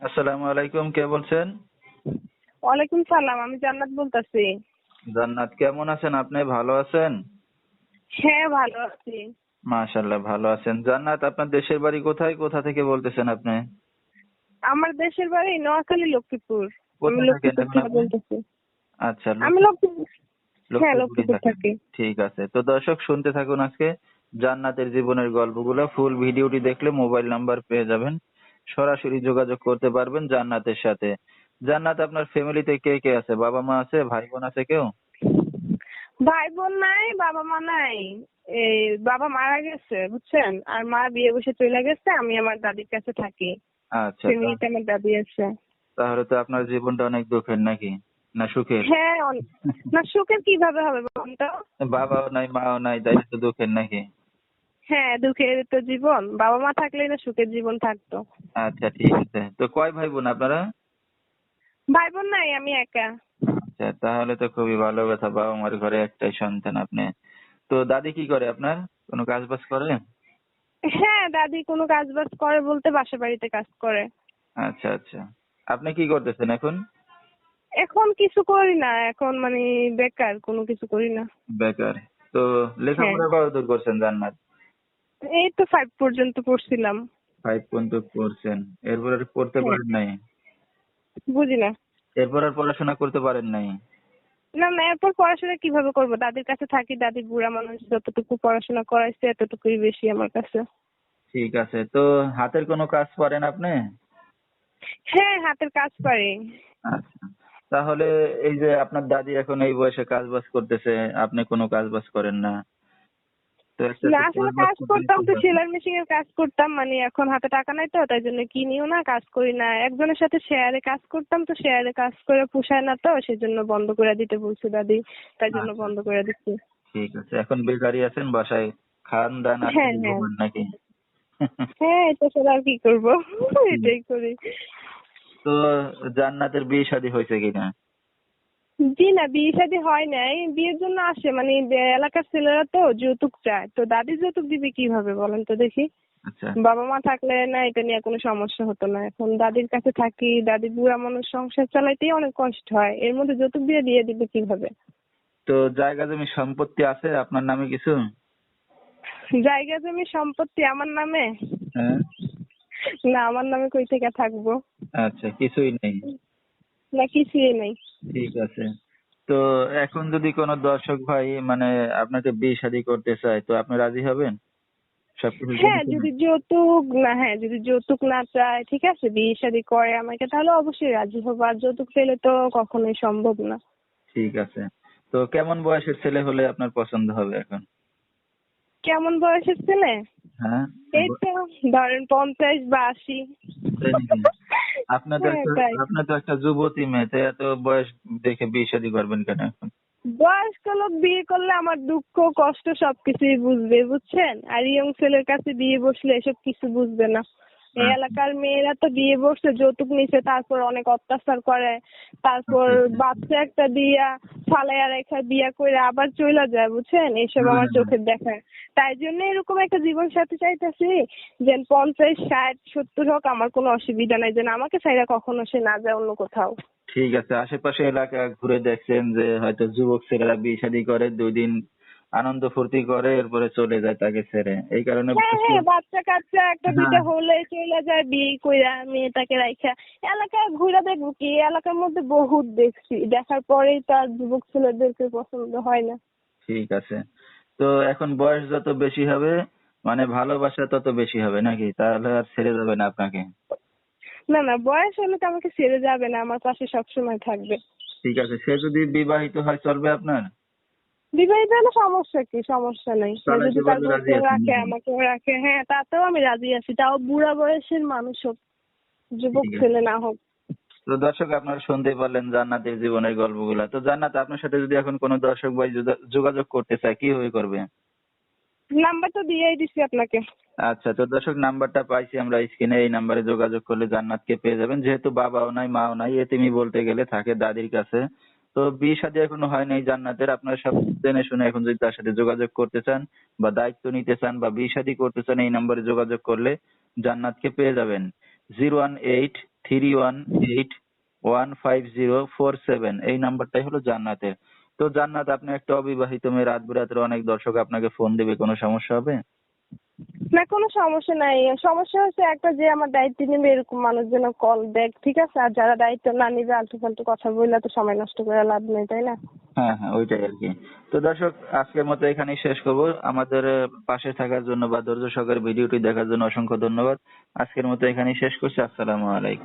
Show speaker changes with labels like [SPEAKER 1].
[SPEAKER 1] আসসালামু আলাইকুম কে বলছেন?
[SPEAKER 2] ওয়ালাইকুম সালাম আমি জান্নাত বলতেছি।
[SPEAKER 1] জান্নাত কেমন আছেন? আপনি ভালো আছেন?
[SPEAKER 2] হ্যাঁ ভালো আছি।
[SPEAKER 1] মাশাল্লাহ ভালো আছেন। জান্নাত আপনার দেশের বাড়ি কোথায়? কোথা থেকে বলতেছেন আপনি?
[SPEAKER 2] আমার দেশের বাড়ি নোয়াখালী লক্ষ্মীপুর। আমি লক্ষ্মীপুর থেকে বলতেছি।
[SPEAKER 1] আচ্ছা
[SPEAKER 2] আমি লক্ষ্মীপুর হ্যাঁ
[SPEAKER 1] লক্ষ্মীপুর
[SPEAKER 2] থাকি।
[SPEAKER 1] ঠিক আছে। তো দর্শক শুনতে থাকুন আজকে জান্নাতের জীবনের গল্পগুলো। ফুল ভিডিওটি দেখলে মোবাইল নাম্বার পেয়ে যাবেন। সরাসরি যোগাযোগ করতে পারবেন জান্নাতের সাথে। জান্নাত আপনার ফ্যামিলিতে কে কে আছে? বাবা মা আছে? ভাই বোন আছে কেউ?
[SPEAKER 2] ভাই বোন নাই বাবা মা নাই। এই বাবা মারা গেছে বুঝছেন? আর মা বিয়ে বসে চলে গেছে আমি আমার দাদির কাছে থাকি।
[SPEAKER 1] আচ্ছা
[SPEAKER 2] ফ্যামিলিতে আমার দাদি আছে।
[SPEAKER 1] তাহলে তো আপনার জীবনটা অনেক দুঃখের নাকি? না সুখের?
[SPEAKER 2] হ্যাঁ না সুখের কীভাবে হবে বলুন তো?
[SPEAKER 1] বাবাও নাই মাও নাই তাই তো দুঃখের নাকি?
[SPEAKER 2] হ্যাঁ দুঃখের তো জীবন। বাবা মা থাকলেই না সুখের জীবন থাকতো।
[SPEAKER 1] আচ্ছা ঠিক আছে। তো কয় ভাই বোন আপনারা?
[SPEAKER 2] ভাই বোন নাই আমি একা।
[SPEAKER 1] আচ্ছা তাহলে তো খুবই ভালো কথা। বাবা মার ঘরে একটাই সন্তান আপনি। তো দাদি কি করে আপনার? কোনো কাজ বাজ করে?
[SPEAKER 2] হ্যাঁ দাদি কোনো কাজ বাজ করে বলতে বাসা বাড়িতে কাজ করে।
[SPEAKER 1] আচ্ছা আচ্ছা। আপনি কি করতেছেন এখন?
[SPEAKER 2] এখন কিছু করি না এখন মানে বেকার কোনো কিছু করি না।
[SPEAKER 1] বেকার। তো লেখাপড়া কতদূর করছেন জান্নাত?
[SPEAKER 2] এই তো ফাইভ পর্যন্ত পড়ছিলাম।
[SPEAKER 1] ফাইভ পর্যন্ত পড়ছেন। এরপর আর পড়তে
[SPEAKER 2] হ্যাঁ।
[SPEAKER 1] পারেন নাই?
[SPEAKER 2] বুঝি না।
[SPEAKER 1] এরপর আর পড়াশোনা করতে পারেন নাই?
[SPEAKER 2] না না এরপর পড়াশোনা কীভাবে করব? দাদির কাছে থাকি দাদি বুড়া মানুষ যতটুকু পড়াশোনা করাইছে এতটুকুই বেশি আমার কাছে।
[SPEAKER 1] ঠিক আছে তো হাতের কোনো কাজ পারেন আপনি?
[SPEAKER 2] হ্যাঁ হাতের কাজ পারি।
[SPEAKER 1] আচ্ছা। তাহলে এই যে আপনার দাদি এখন এই বয়সে কাজ বাজ করতেছে আপনি কোনো কাজ বাজ করেন না।
[SPEAKER 2] না আসলে
[SPEAKER 1] কাজ
[SPEAKER 2] করতাম তো। সেলাই মেশিন এর কাজ করতাম মানে এখন হাতে টাকা নাই তো তাই জন্য কিনিও না কাজ করি না একজনের সাথে শেয়ারে কাজ করতাম তো শেয়ারে কাজ করে পোষায় না তো সেজন্য বন্ধ করে দিতে বলছে দাদি তাই জন্য
[SPEAKER 1] আচ্ছা।
[SPEAKER 2] বন্ধ করে দিচ্ছি
[SPEAKER 1] ঠিক আছে এখন বেকারই আছেন বাসায় খান দান আর
[SPEAKER 2] হ্যাঁ, হ্যাঁ।
[SPEAKER 1] নাকি
[SPEAKER 2] হ্যাঁ এটা ছাড়া আর কি করব এটাই করি
[SPEAKER 1] তো জান্নাতের বিয়ে শাদী হয়েছে কিনা
[SPEAKER 2] জি না বিয়ে শাদী হয় নাই। বিয়ের জন্য আসে মানে এলাকার ছেলেরা তো যৌতুক চায়। তো দাদি যৌতুক দিবে কীভাবে বলেন তো দেখি?
[SPEAKER 1] আচ্ছা।
[SPEAKER 2] বাবা মা থাকলে না এটা নিয়ে কোনো সমস্যা হতো না। এখন দাদির কাছে থাকি দাদি বুড়া মানুষ সংসার চালাইতেই অনেক কষ্ট হয়। এর মধ্যে যৌতুক দিয়ে দিয়ে দিবে কীভাবে?
[SPEAKER 1] তো জায়গা জমি সম্পত্তি আছে আপনার নামে কিছু?
[SPEAKER 2] জায়গা জমি সম্পত্তি আমার নামে?
[SPEAKER 1] হ্যাঁ।
[SPEAKER 2] না আমার নামে কই থেকে থাকব?
[SPEAKER 1] আচ্ছা কিছুই নেই।
[SPEAKER 2] না কিছুই নেই।
[SPEAKER 1] ঠিক আছে। তো এখন যদি কোনো দর্শক ভাই মানে আপনাকে বিয়ে শাদী করতে চায় তো আপনি রাজি হবেন?
[SPEAKER 2] হ্যাঁ যদি যৌতুক না হ্যাঁ যদি যৌতুক না চায় ঠিক আছে বিয়ে শাদী করে আমাকে তাহলে অবশ্যই রাজি হব। আর যৌতুক পেলে তো কখনোই সম্ভব না।
[SPEAKER 1] ঠিক আছে। তো কেমন বয়সের ছেলে হলে আপনার পছন্দ হবে এখন?
[SPEAKER 2] কেমন বয়সের ছেলে?
[SPEAKER 1] হ্যাঁ।
[SPEAKER 2] এই তো ধরেন পঞ্চাশ বা আশি।
[SPEAKER 1] তো
[SPEAKER 2] হ্যাঁ,
[SPEAKER 1] একটা আপনার তো একটা যুবতী মেয়ে তাই এত বয়স দেখে বিয়ে শাদী করবেন কেন এখন?
[SPEAKER 2] বয়স্ক লোক বিয়ে করলে আমার দুঃখ কষ্ট সবকিছুই বুঝবে বুঝছেন? আর ইয়ং ছেলের কাছে বিয়ে বসলে এসব কিছু বুঝবে না। এই
[SPEAKER 1] আচ্ছা।
[SPEAKER 2] এলাকার মেয়েরা তো বিয়ে বসছে যৌতুক নিছে তারপর অনেক অত্যাচার করে তারপর
[SPEAKER 1] আচ্ছা।
[SPEAKER 2] বাচ্চা একটা দিয়া ফালাইয়া রেখা বিয়া করে আবার চলে যায় বুঝছেন এইসব আমার
[SPEAKER 1] হুম।
[SPEAKER 2] চোখের দেখায় তাই জন্য এরকম একটা জীবন সাথী চাইতেছি যে পঞ্চাশ ষাট সত্তর হোক আমার কোনো অসুবিধা নাই যেন আমাকে ছাইরা কখনো সে না যায় অন্য কোথাও
[SPEAKER 1] ঠিক আছে আশেপাশে এলাকা ঘুরে দেখছেন যে হয়তো যুবক ছেলেরা বিয়ে শাদী করে দুই দিন আনন্দ ফুর্তি করে এরপরে চলে যায় তাকে ছেড়ে। এই কারণে
[SPEAKER 2] হ্যাঁ হ্যাঁ বাচ্চা কাচ্চা একটা দুইটা
[SPEAKER 1] হ্যাঁ।
[SPEAKER 2] হলে চলে যায় বিয়ে কইরা মেয়েটাকে রাইখা। এলাকায় ঘুরে দেখব কি এলাকার মধ্যে বহুত দেখছি। দেখার পরেই তো আর যুবক ছেলেদেরকে পছন্দ হয় না।
[SPEAKER 1] ঠিক আছে। তো এখন বয়স যত বেশি হবে মানে ভালোবাসা তত বেশি হবে নাকি? তাহলে আর ছেড়ে যাবে না আপনাকে?
[SPEAKER 2] না না বয়স হলে তো আমাকে ছেড়ে যাবে না আমার পাশে সবসময় থাকবে।
[SPEAKER 1] ঠিক আছে সে যদি বিবাহিত হয় চলবে আপনার?
[SPEAKER 2] বিবাহিত হলে সমস্যা কি? সমস্যা নেই। যদি তার রাখে
[SPEAKER 1] নাকি?
[SPEAKER 2] আমাকেও রাখে হ্যাঁ তাতেও আমি রাজি আছি। তাও বুড়া বয়সের মানুষ হোক যুবক ছেলে না হোক।
[SPEAKER 1] তো দর্শক আপনারা শুনতে পারলেন জান্নাতের জীবনের গল্পগুলা। তো জান্নাত আপনার সাথে যদি এখন কোনো দর্শক ভাই যোগাযোগ করতে চায় কি কীভাবে করবে?
[SPEAKER 2] নাম্বার তো দিয়েই দিছি আপনাকে।
[SPEAKER 1] আচ্ছা তো দর্শক নাম্বারটা পাইছি আমরা স্ক্রিনে। এই নাম্বারে যোগাযোগ করলে জান্নাতকে পেয়ে যাবেন। যেহেতু বাবাও নাই মাও নাই এতিমি বলতে গেলে থাকে দাদির কাছে। তো বিয়ে শাদী এখনও হয় নাই জান্নাতের। আপনারা সব জেনে শুনে এখন যদি তার সাথে যোগাযোগ করতে চান বা দায়িত্ব নিতে চান বা বিয়ে শাদী করতে চান, এই নাম্বারে যোগাযোগ করলে জান্নাতকে পেয়ে যাবেন। Zero one eight three one eight one five zero four seven এই নাম্বারটাই হলো জান্নাতের। তো জান্নাত, আপনি একটা অবিবাহিত মেয়ে, রাত বিরাতের অনেক দর্শক আপনাকে ফোন দেবে, কোনো সমস্যা হবে?
[SPEAKER 2] না, কোনো সমস্যা নাই। সমস্যা হচ্ছে একটা যে আমার দায়িত্ব নেবে, এরকম মানুষ যেন কল দেখ, ঠিক আছে? আর যারা দায়িত্ব না নিবে আলতু ফালতু কথা বললে তো সময় নষ্ট করে লাভ নেই, তাই না?
[SPEAKER 1] হ্যাঁ হ্যাঁ ওইটাই আর কি। তো দর্শক, আজকের মতো এখানেই শেষ করব। আমাদের পাশে থাকার জন্য বা ধৈর্য সহকারে ভিডিওটি দেখার জন্য অসংখ্য ধন্যবাদ। আজকের মতো এখানেই শেষ করছি। আসসালামু আলাইকুম।